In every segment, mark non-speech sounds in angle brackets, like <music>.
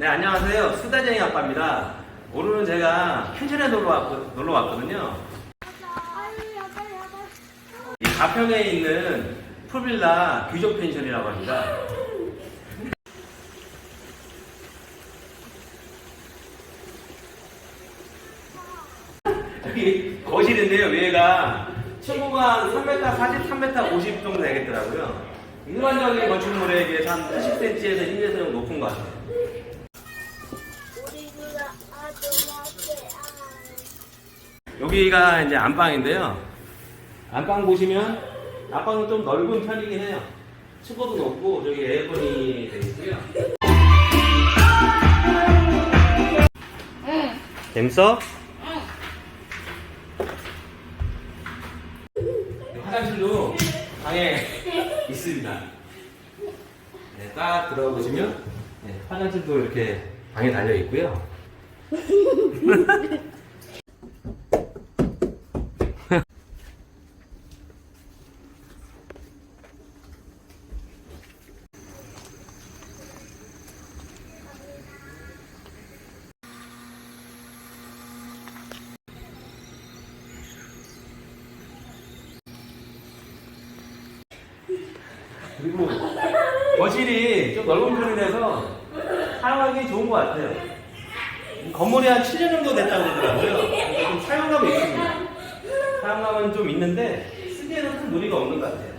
네, 안녕하세요. 수다쟁이 아빠입니다. 오늘은 제가 펜션에 놀러, 왔, 놀러 왔거든요. 이 가평에 있는 풀빌라 귀족 펜션이라고 합니다. <laughs> 여기 거실인데요. 위에가 층고가 한 3m 40, 3m 50 정도 되겠더라고요. 일반적인 건축물에 비해서 한 80cm에서 1m 정도 높은 것 같아요. 우리가 아줌마께 여기가 이제 안방인데요. 안방 보시면 안방은 좀 넓은 편이긴 해요. 층고도 높고 저기 에어컨이 되어 있고요. 응. 재밌어? 화장실도 방에 있습니다. 네, 딱 들어가 보시면 네, 화장실도 이렇게 방에 달려 있고요. <laughs> 그리고 거실이 좀 넓은 편이라서 사용하기 좋은 것 같아요. 이 건물이 한 7년 정도 됐다고 그러더라고요. 좀 사용감이 있습니다. 사용감은 좀 있는데 쓰기에는 큰 무리가 없는 것 같아요.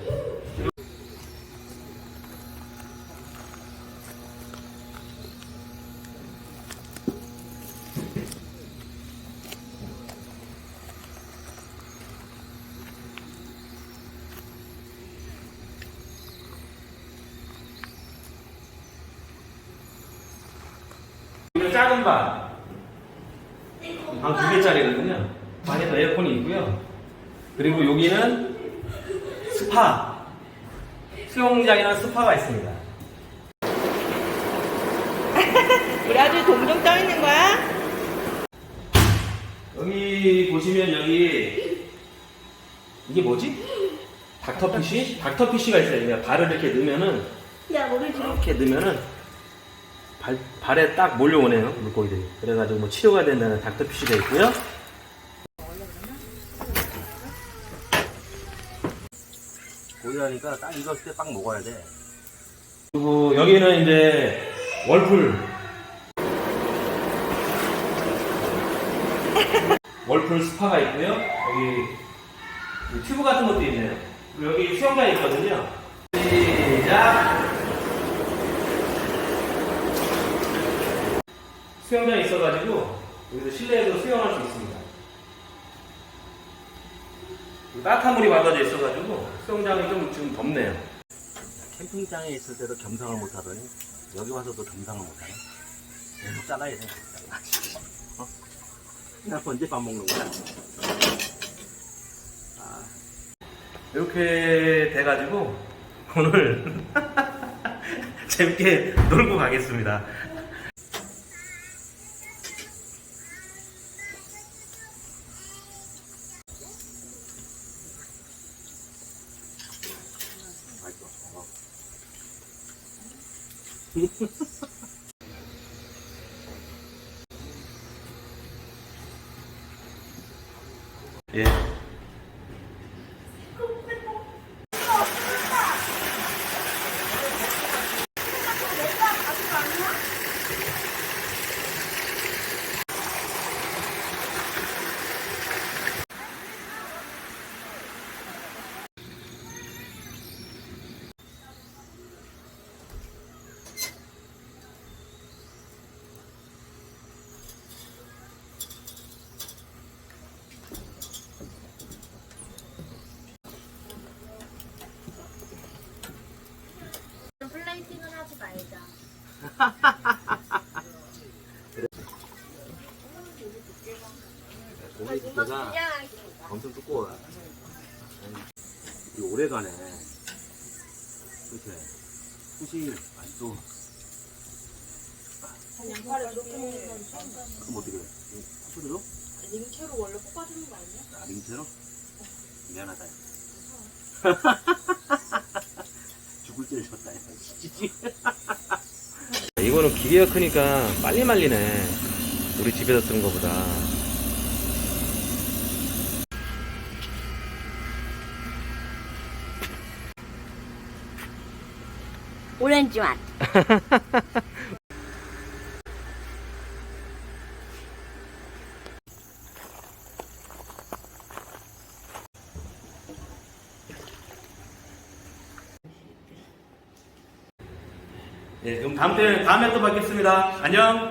작은 방. 방 두 개짜리거든요. 방에도 에어컨이 있고요. 그리고 여기는 스파. 수영장이랑 스파가 있습니다. <laughs> 우리 아들 동동 떠 있는 거야? 여기 보시면 여기 이게 뭐지? 닥터피쉬? 닥터피쉬가 있어요. 그냥 발을 이렇게 넣으면은 야좀 이렇게 넣으면은 발, 발에 딱 몰려오네요 물고기들이. 그래가지고 뭐 치료가 된다는 닥터피쉬가 있고요. 고기라니까 딱 익었을 때 딱 먹어야 돼. 그리고 여기는 이제 월풀. 월풀 스파가 있고요. 여기 이 튜브 같은 것도 있네요. 그리고 여기 수영장이 있거든요. 시작 수영장이 있어가지고 여기서 실내에서 수영할 수 있습니다. 따뜻한 물이 받아져 있어가지고 수영장이 좀 지금 덥네요. 캠핑장에 있을 때도 겸상을 못하더니 여기 와서도 겸상을 못하네. 계속 잘라야 돼. 어? 나 언제 밥 먹는 거야? 아, 이렇게 돼가지고 오늘 <laughs> 재밌게 놀고 가겠습니다. <laughs> yeah. 하겠습니다. 엄청 두꺼워요. 이 오래 가네. 그치? 굿이 아직도, 양파를 이렇게 그럼 어떻게 해? 소리로? 링채로 원래 볶아주는 거 아니야? 아, 링체로? 미안하다. 야. <laughs> 죽을 죄를 졌다. 야. 이거는 기계가 크니까 빨리 말리네. 우리 집에서 쓰는 거보다. 오렌지 맛. 네, 그럼 다음 때 다음에 또 뵙겠습니다. 안녕.